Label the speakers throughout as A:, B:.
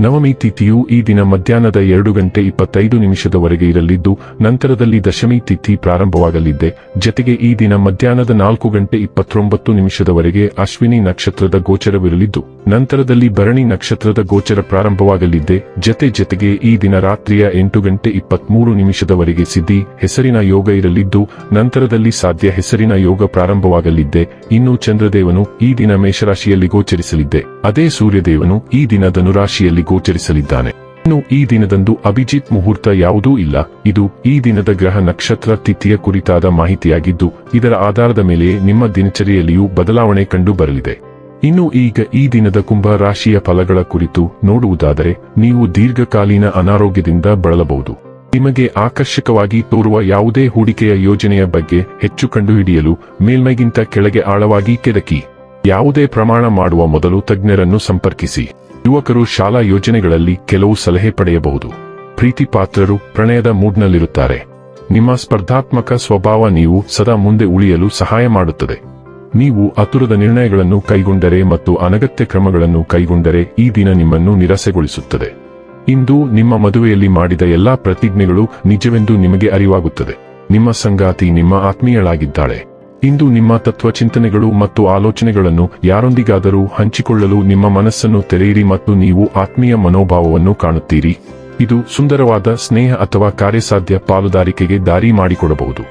A: ನವಮಿ ತಿಥಿಯು ಈ ದಿನ ಮಧ್ಯಾಹ್ನದ ಎರಡು ಗಂಟೆ ಇಪ್ಪತ್ತೈದು ನಿಮಿಷದವರೆಗೆ ಇರಲಿದ್ದು, ನಂತರದಲ್ಲಿ ದಶಮಿ ತಿಥಿ ಪ್ರಾರಂಭವಾಗಲಿದ್ದೆ ಜತೆಗೆ ಈ ದಿನ ಮಧ್ಯಾಹ್ನದ ನಾಲ್ಕು ಗಂಟೆ ಇಪ್ಪತ್ತೊಂಬತ್ತು ನಿಮಿಷದವರೆಗೆ ಅಶ್ವಿನಿ ನಕ್ಷತ್ರದ ಗೋಚರವಿರಲಿದ್ದು, ನಂತರದಲ್ಲಿ ಭರಣಿ ನಕ್ಷತ್ರದ ಗೋಚರ ಪ್ರಾರಂಭವಾಗಲಿದ್ದೆ ಜತೆ ಜತೆಗೆ ಈ ದಿನ ರಾತ್ರಿಯ ಎಂಟು ಗಂಟೆ ಇಪ್ಪತ್ಮೂರು ನಿಮಿಷದವರೆಗೆ ಸಿದ್ಧಿ, ಹೆಸರಿನ ಯೋಗ ಇರಲಿದ್ದು, ನಂತರದಲ್ಲಿ ಸಾಧ್ಯ ಹೆಸರಿನ ಯೋಗ ಪ್ರಾರಂಭವಾಗಲಿದ್ದೆ ಇನ್ನು ಚಂದ್ರದೇವನು ಈ ದಿನ ಮೇಷರಾಶಿಯಲ್ಲಿ ಗೋಚರಿಸಲಿದ್ದೆ ಅದೇ ಸೂರ್ಯದೇವನು ಈ ದಿನ ಧನುರಾಶಿಯಲ್ಲಿ ಗೋಚರಿಸಲಿದ್ದಾನೆ. ಇನ್ನು ಈ ದಿನದಂದು ಅಭಿಜಿತ್ ಮುಹೂರ್ತ ಯಾವುದೂ ಇಲ್ಲ. ಇದು ಈ ದಿನದ ಗ್ರಹ ನಕ್ಷತ್ರ ತಿಥಿಯ ಕುರಿತಾದ ಮಾಹಿತಿಯಾಗಿದ್ದು, ಇದರ ಆಧಾರದ ಮೇಲೆ ನಿಮ್ಮ ದಿನಚರಿಯಲ್ಲಿಯೂ ಬದಲಾವಣೆ ಕಂಡು ಬರಲಿದೆ. ಇನ್ನು ಈಗ ಈ ದಿನದ ಕುಂಭ ರಾಶಿಯ ಫಲಗಳ ಕುರಿತು ನೋಡುವುದಾದರೆ, ನೀವು ದೀರ್ಘಕಾಲೀನ ಅನಾರೋಗ್ಯದಿಂದ ಬಳಲಬಹುದು. ನಿಮಗೆ ಆಕರ್ಷಕವಾಗಿ ತೋರುವ ಯಾವುದೇ ಹೂಡಿಕೆಯ ಯೋಜನೆಯ ಬಗ್ಗೆ ಹೆಚ್ಚು ಕಂಡುಹಿಡಿಯಲು ಮೇಲ್ಮೈಗಿಂತ ಕೆಳಗೆ ಆಳವಾಗಿ ಕೆದಕಿ. ಯಾವುದೇ ಪ್ರಮಾಣ ಮಾಡುವ ಮೊದಲು ತಜ್ಞರನ್ನು ಸಂಪರ್ಕಿಸಿ. ಯುವಕರು ಶಾಲಾ ಯೋಜನೆಗಳಲ್ಲಿ ಕೆಲವು ಸಲಹೆ ಪಡೆಯಬಹುದು. ಪ್ರೀತಿ ಪಾತ್ರರು ಪ್ರಣಯದ ಮೂಡ್ನಲ್ಲಿರುತ್ತಾರೆ. ನಿಮ್ಮ ಸ್ಪರ್ಧಾತ್ಮಕ ಸ್ವಭಾವ ನೀವು ಸದಾ ಮುಂದೆ ಉಳಿಯಲು ಸಹಾಯ ಮಾಡುತ್ತದೆ. ನೀವು ಅತುರದ ನಿರ್ಣಯಗಳನ್ನು ಕೈಗೊಂಡರೆ ಮತ್ತು ಅನಗತ್ಯ ಕ್ರಮಗಳನ್ನು ಕೈಗೊಂಡರೆ ಈ ದಿನ ನಿಮ್ಮನ್ನು ನಿರಾಸೆಗೊಳಿಸುತ್ತದೆ. ಇಂದು ನಿಮ್ಮ ಮದುವೆಯಲ್ಲಿ ಮಾಡಿದ ಎಲ್ಲಾ ಪ್ರತಿಜ್ಞೆಗಳು ನಿಜವೆಂದು ನಿಮಗೆ ಅರಿವಾಗುತ್ತದೆ. ನಿಮ್ಮ ಸಂಗಾತಿ ನಿಮ್ಮ ಆತ್ಮೀಯಳಾಗಿದ್ದಾಳೆ. ಇಂದು ನಿಮ್ಮ ತತ್ವಚಿಂತನೆಗಳು ಮತ್ತು ಆಲೋಚನೆಗಳನ್ನು ಯಾರೊಂದಿಗಾದರೂ ಹಂಚಿಕೊಳ್ಳಲು ನಿಮ್ಮ ಮನಸ್ಸನ್ನು ತೆರೆಯಿರಿ ಮತ್ತು ನೀವು ಆತ್ಮೀಯ ಮನೋಭಾವವನ್ನು ಕಾಣುತ್ತೀರಿ. ಇದು ಸುಂದರವಾದ ಸ್ನೇಹ ಅಥವಾ ಕಾರ್ಯಸಾಧ್ಯ ಪಾಲುದಾರಿಕೆಗೆ ದಾರಿ ಮಾಡಿಕೊಡಬಹುದು.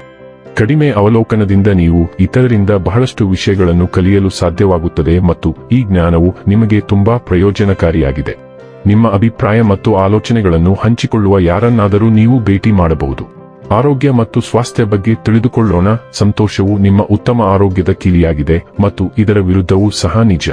A: ಕಡಿಮೆ ಅವಲೋಕನದಿಂದ ನೀವು ಇತರರಿಂದ ಬಹಳಷ್ಟು ವಿಷಯಗಳನ್ನು ಕಲಿಯಲು ಸಾಧ್ಯವಾಗುತ್ತದೆ ಮತ್ತು ಈ ಜ್ಞಾನವು ನಿಮಗೆ ತುಂಬಾ ಪ್ರಯೋಜನಕಾರಿಯಾಗಿದೆ. ನಿಮ್ಮ ಅಭಿಪ್ರಾಯ ಮತ್ತು ಆಲೋಚನೆಗಳನ್ನು ಹಂಚಿಕೊಳ್ಳುವ ಯಾರನ್ನಾದರೂ ನೀವು ಭೇಟಿ ಮಾಡಬಹುದು. ಆರೋಗ್ಯ ಮತ್ತು ಸ್ವಾಸ್ಥ್ಯ ಬಗ್ಗೆ ತಿಳಿದುಕೊಳ್ಳೋಣ. ಸಂತೋಷವು ನಿಮ್ಮ ಉತ್ತಮ ಆರೋಗ್ಯದ ಕೀಲಿಯಾಗಿದೆ ಮತ್ತು ಇದರ ವಿರುದ್ಧವೂ ಸಹ ನಿಜ.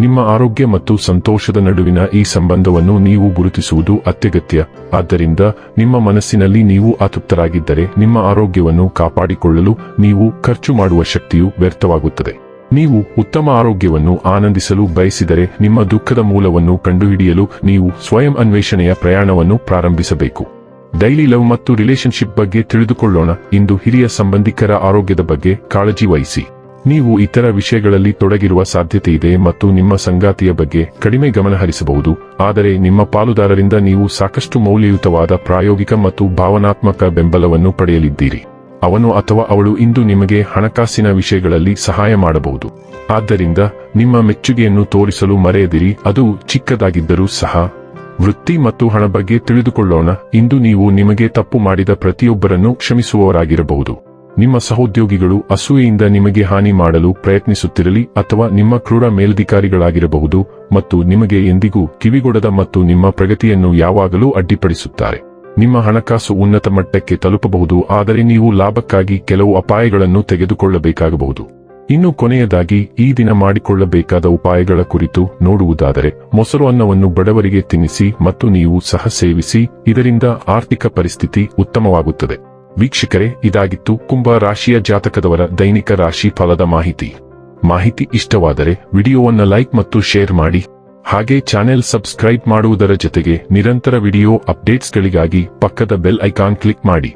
A: ನಿಮ್ಮ ಆರೋಗ್ಯ ಮತ್ತು ಸಂತೋಷದ ನಡುವಿನ ಈ ಸಂಬಂಧವನ್ನು ನೀವು ಗುರುತಿಸುವುದು ಅತ್ಯಗತ್ಯ. ಆದ್ದರಿಂದ ನಿಮ್ಮ ಮನಸ್ಸಿನಲ್ಲಿ ನೀವು ಅತೃಪ್ತರಾಗಿದ್ದರೆ ನಿಮ್ಮ ಆರೋಗ್ಯವನ್ನು ಕಾಪಾಡಿಕೊಳ್ಳಲು ನೀವು ಖರ್ಚು ಮಾಡುವ ಶಕ್ತಿಯು ವ್ಯರ್ಥವಾಗುತ್ತದೆ. ನೀವು ಉತ್ತಮ ಆರೋಗ್ಯವನ್ನು ಆನಂದಿಸಲು ಬಯಸಿದರೆ ನಿಮ್ಮ ದುಃಖದ ಮೂಲವನ್ನು ಕಂಡುಹಿಡಿಯಲು ನೀವು ಸ್ವಯಂ ಅನ್ವೇಷಣೆಯ ಪ್ರಯಾಣವನ್ನು ಪ್ರಾರಂಭಿಸಬೇಕು. ಡೈಲಿ ಲವ್ ಮತ್ತು ರಿಲೇಶನ್ಶಿಪ್ ಬಗ್ಗೆ ತಿಳಿದುಕೊಳ್ಳೋಣ. ಇಂದು ಹಿರಿಯ ಸಂಬಂಧಿಕರ ಆರೋಗ್ಯದ ಬಗ್ಗೆ ಕಾಳಜಿ ವಹಿಸಿ. ನೀವು ಇತರ ವಿಷಯಗಳಲ್ಲಿ ತೊಡಗಿರುವ ಸಾಧ್ಯತೆ ಇದೆ ಮತ್ತು ನಿಮ್ಮ ಸಂಗಾತಿಯ ಬಗ್ಗೆ ಕಡಿಮೆ ಗಮನಹರಿಸಬಹುದು ಆದರೆ ನಿಮ್ಮ ಪಾಲುದಾರರಿಂದ ನೀವು ಸಾಕಷ್ಟು ಮೌಲ್ಯಯುತವಾದ ಪ್ರಾಯೋಗಿಕ ಮತ್ತು ಭಾವನಾತ್ಮಕ ಬೆಂಬಲವನ್ನು ಪಡೆಯಲಿದ್ದೀರಿ. ಅವನು ಅಥವಾ ಅವಳು ಇಂದು ನಿಮಗೆ ಹಣಕಾಸಿನ ವಿಷಯಗಳಲ್ಲಿ ಸಹಾಯ ಮಾಡಬಹುದು. ಆದ್ದರಿಂದ ನಿಮ್ಮ ಮೆಚ್ಚುಗೆಯನ್ನು ತೋರಿಸಲು ಮರೆಯದಿರಿ. ಅದು ಚಿಕ್ಕದಾಗಿದ್ದರೂ ಸಹ ವೃತ್ತಿ ಮತ್ತು ಹಣ ಬಗ್ಗೆ ತಿಳಿದುಕೊಳ್ಳೋಣ. ಇಂದು ನೀವು ನಿಮಗೆ ತಪ್ಪು ಮಾಡಿದ ಪ್ರತಿಯೊಬ್ಬರನ್ನು ಕ್ಷಮಿಸುವವರಾಗಿರಬಹುದು. ನಿಮ್ಮ ಸಹೋದ್ಯೋಗಿಗಳು ಅಸೂಯೆಯಿಂದ ನಿಮಗೆ ಹಾನಿ ಮಾಡಲು ಪ್ರಯತ್ನಿಸುತ್ತಿರಲಿ ಅಥವಾ ನಿಮ್ಮ ಕ್ರೂರ ಮೇಲಧಿಕಾರಿಗಳಾಗಿರಬಹುದು ಮತ್ತು ನಿಮಗೆ ಎಂದಿಗೂ ಕಿವಿಗೊಡದ ಮತ್ತು ನಿಮ್ಮ ಪ್ರಗತಿಯನ್ನು ಯಾವಾಗಲೂ ಅಡ್ಡಿಪಡಿಸುತ್ತಾರೆ. ನಿಮ್ಮ ಹಣಕಾಸು ಉನ್ನತ ಮಟ್ಟಕ್ಕೆ ತಲುಪಬಹುದು, ಆದರೆ ನೀವು ಲಾಭಕ್ಕಾಗಿ ಕೆಲವು ಅಪಾಯಗಳನ್ನು ತೆಗೆದುಕೊಳ್ಳಬೇಕಾಗಬಹುದು. ಇನ್ನು ಕೊನೆಯದಾಗಿ ಈ ದಿನ ಮಾಡಿಕೊಳ್ಳಬೇಕಾದ ಉಪಾಯಗಳ ಕುರಿತು ನೋಡುವುದಾದರೆ, ಮೊಸರು ಅನ್ನವನ್ನು ಬಡವರಿಗೆ ತಿನ್ನಿಸಿ ಮತ್ತು ನೀವು ಸಹ ಸೇವಿಸಿ, ಇದರಿಂದ ಆರ್ಥಿಕ ಪರಿಸ್ಥಿತಿ ಉತ್ತಮವಾಗುತ್ತದೆ. ವೀಕ್ಷಕರೇ, ಇದಾಗಿತ್ತು ಕುಂಭ ರಾಶಿಯ ಜಾತಕದವರ ದೈನಿಕ ರಾಶಿ ಫಲದ ಮಾಹಿತಿ. ಮಾಹಿತಿ ಇಷ್ಟವಾದರೆ ವಿಡಿಯೋವನ್ನು ಲೈಕ್ ಮತ್ತು ಶೇರ್ ಮಾಡಿ. ಹಾಗೆ ಚಾನೆಲ್ ಸಬ್ಸ್ಕ್ರೈಬ್ ಮಾಡುವುದರ ಜೊತೆಗೆ ನಿರಂತರ ವಿಡಿಯೋ ಅಪ್ಡೇಟ್ಸ್ಗಳಿಗಾಗಿ ಪಕ್ಕದ ಬೆಲ್ ಐಕಾನ್ ಕ್ಲಿಕ್ ಮಾಡಿ.